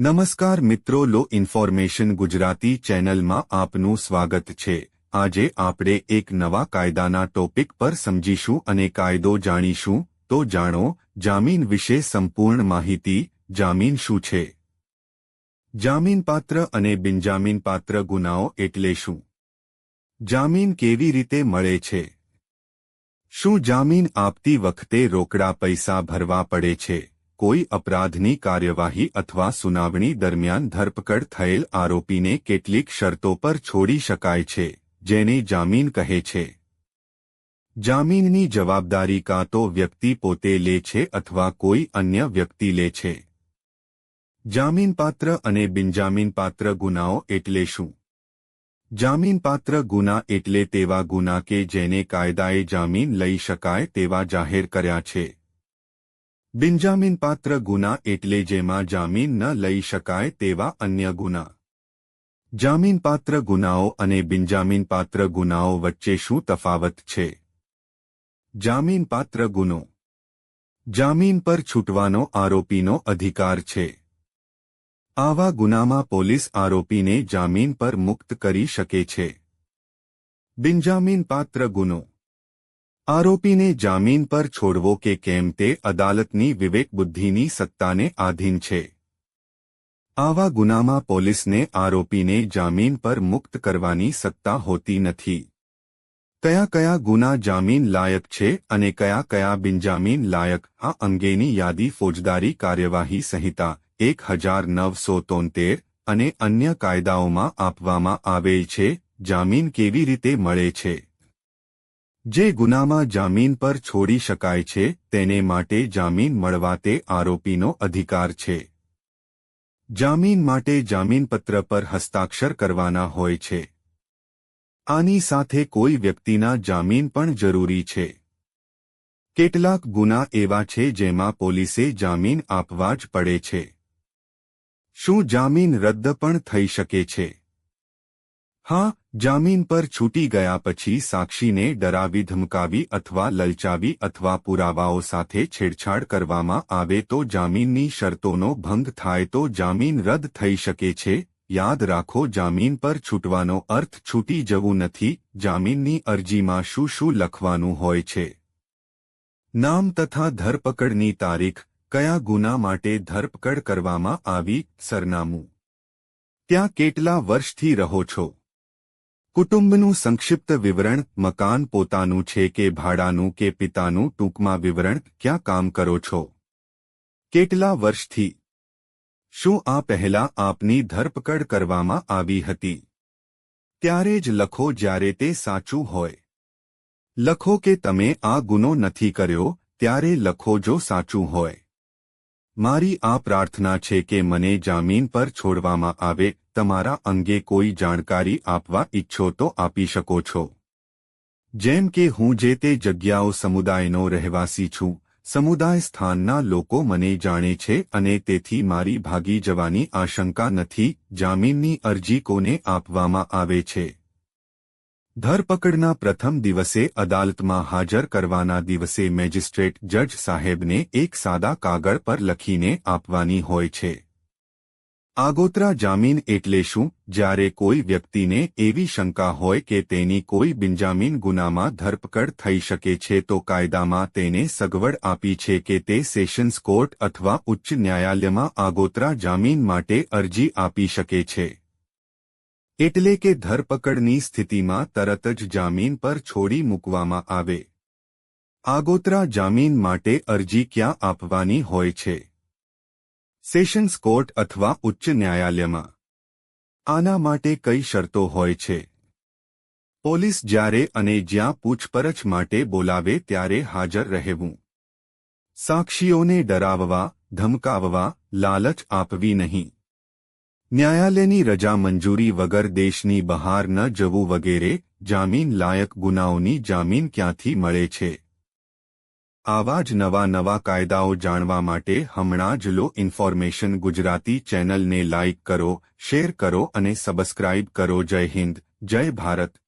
નમસ્કાર મિત્રો, લો ઇન્ફોર્મેશન ગુજરાતી ચેનલમાં આપનું સ્વાગત છે. આજે આપણે એક નવા કાયદાના ટોપિક પર સમજીશું અને કાયદો જાણીશું. તો જાણો, જામીન વિશે સંપૂર્ણ માહિતી જામીન શું છે? જામીનપાત્ર અને બિનજામીનપાત્ર ગુનાઓ એટલે શું? જામીન કેવી રીતે મળે છે? શું જામીન આપતી વખતે રોકડા પૈસા ભરવા પડે છે? કોઈ અપરાધની કાર્યવાહી અથવા સુનાવણી દરમિયાન ધરપકડ થયેલ આરોપીને કેટલીક શરતો પર છોડી શકાય છે, જેને જામીન કહે છે. જામીનની જવાબદારી કાં તો વ્યક્તિ પોતે લે છે અથવા કોઈ અન્ય વ્યક્તિ લે છે. જામીનપાત્ર અને બિનજામીનપાત્ર ગુનાઓ એટલે શું? જામીનપાત્ર ગુના એટલે તેવા ગુના કે જેને કાયદાએ જામીન લઈ શકાય તેવા જાહેર કર્યા છે. બિનજામીનપાત્ર ગુના એટલે જેમાં જામીન ન લઈ શકાય તેવા અન્ય ગુના. જામીનપાત્ર ગુનાઓ અને બિનજામીનપાત્ર ગુનાઓ વચ્ચે શું તફાવત છે? જામીનપાત્ર ગુનો. જામીન પર છૂટવાનો આરોપીનો અધિકાર છે. આવા ગુનામાં પોલીસ આરોપીને જામીન પર મુક્ત કરી શકે છે. બિનજામીનપાત્ર ગુનો. આરોપીને જામીન પર છોડવો કે કેમ તે અદાલતની વિવેકબુદ્ધિની સત્તાને આધીન છે. આવા ગુનામાં પોલીસને આરોપીને જામીન પર મુક્ત કરવાની સત્તા હોતી નથી. કયા કયા ગુના જામીન લાયક છે અને કયા કયા બિનજામીન લાયક આ અંગેની યાદી ફોજદારી કાર્યવાહી સંહિતા એક હજાર નવસો તોતેર અને અન્ય કાયદાઓમાં આપવામાં આવેલ છે, જામીન કેવી રીતે મળે છે? જે ગુનામાં જામીન પર છોડી શકાય છે, તેને માટે જામીન મળવા તે આરોપીનો અધિકાર છે. જામીન માટે જામીનપત્ર પર હસ્તાક્ષર કરવાના હોય છે. આની સાથે કોઈ વ્યક્તિના જામીન પણ જરૂરી છે. કેટલાક ગુના એવા છે જેમાં પોલીસે જામીન આપવા જ પડે છે. શું જામીન રદ્દ પણ થઈ શકે છે? હા, જામીન પર છૂટી ગયા પછી સાક્ષીને ડરાવી ધમકાવી અથવા લલચાવી અથવા પુરાવાઓ સાથે છેડછાડ કરવામાં આવે તો જામીનની શરતોનો ભંગ થાય તો જામીન રદ થઈ શકે છે. યાદ રાખો, જામીન પર છૂટવાનો અર્થ છૂટી જવું નથી. જામીનની અરજીમાં શું શું લખવાનું હોય છે? નામ તથા ધરપકડની તારીખ, કયા ગુના માટે ધરપકડ કરવામાં આવી, સરનામું. ત્યાં કેટલા વર્ષથી રહો છો? કુટુંબનું સંક્ષિપ્ત વિવરણ, મકાન પોતાનું છે કે ભાડાનું કે પિતાનું, ટૂંકમાં વિવરણ, ક્યાં કામ કરો છો? કેટલા વર્ષથી? શું આ પહેલા આપની ધરપકડ કરવામાં આવી હતી? ત્યારે જ લખો જ્યારે તે સાચું હોય. લખો કે તમે આ ગુનો નથી કર્યો, ત્યારે લખો જો સાચું હોય. મારી આ પ્રાર્થના છે કે મને જામીન પર છોડવામાં આવે, તમારા અંગે કોઈ જાણકારી આપવા ઈચ્છો તો આપી શકો છો. જેમ કે હું જે તે જગ્યાઓ સમુદાયનો રહેવાસી છું, સમુદાય સ્થાનના લોકો મને જાણે છે અને તેથી મારી ભાગી જવાની આશંકા નથી, જામીનની અરજી કોને આપવામાં આવે છે? ધરપકડના પ્રથમ દિવસે અદાલતમાં હાજર કરવાના દિવસે મેજિસ્ટ્રેટ જજ સાહેબને એક સાદા કાગળ પર લખીને આપવાની હોય છે. આગોતરા જામીન એટલે શું? જ્યારે કોઈ વ્યક્તિને એવી શંકા હોય કે તેની કોઈ બિનજામીન ગુનામાં ધરપકડ થઈ શકે છે તો કાયદામાં તેને સગવડ આપી છે કે તે સેશન્સ કોર્ટ અથવા ઉચ્ચ ન્યાયાલયમાં આગોતરા જામીન માટે અરજી આપી શકે છે. એટલે કે ધરપકડની સ્થિતિમાં તરત જ જામીન પર છોડી મૂકવામાં આવે. આગોતરા જામીન માટે અરજી ક્યાં આપવાની હોય છે? સેશન્સ કોર્ટ અથવા ઉચ્ચ ન્યાયાલયમાં. આના માટે કઈ શરતો હોય છે? પોલીસ જ્યારે અને જ્યાં પૂછપરછ માટે બોલાવે ત્યારે હાજર રહેવું. સાક્ષીઓને ડરાવવા, ધમકાવવા, લાલચ આપવી નહીં. ન્યાયાલયની રજા મંજૂરી વગર દેશની બહાર ન જવું વગેરે જામીન લાયક ગુનાઓની જામીન ક્યાંથી મળે છે? આવા જ નવા નવા કાયદાઓ જાણવા માટે હમણાં જ લો ઇન્ફોર્મેશન ગુજરાતી ચેનલને લાઇક કરો, શેર કરો અને સબસ્ક્રાઇબ કરો. જય હિન્દ, જય ભારત.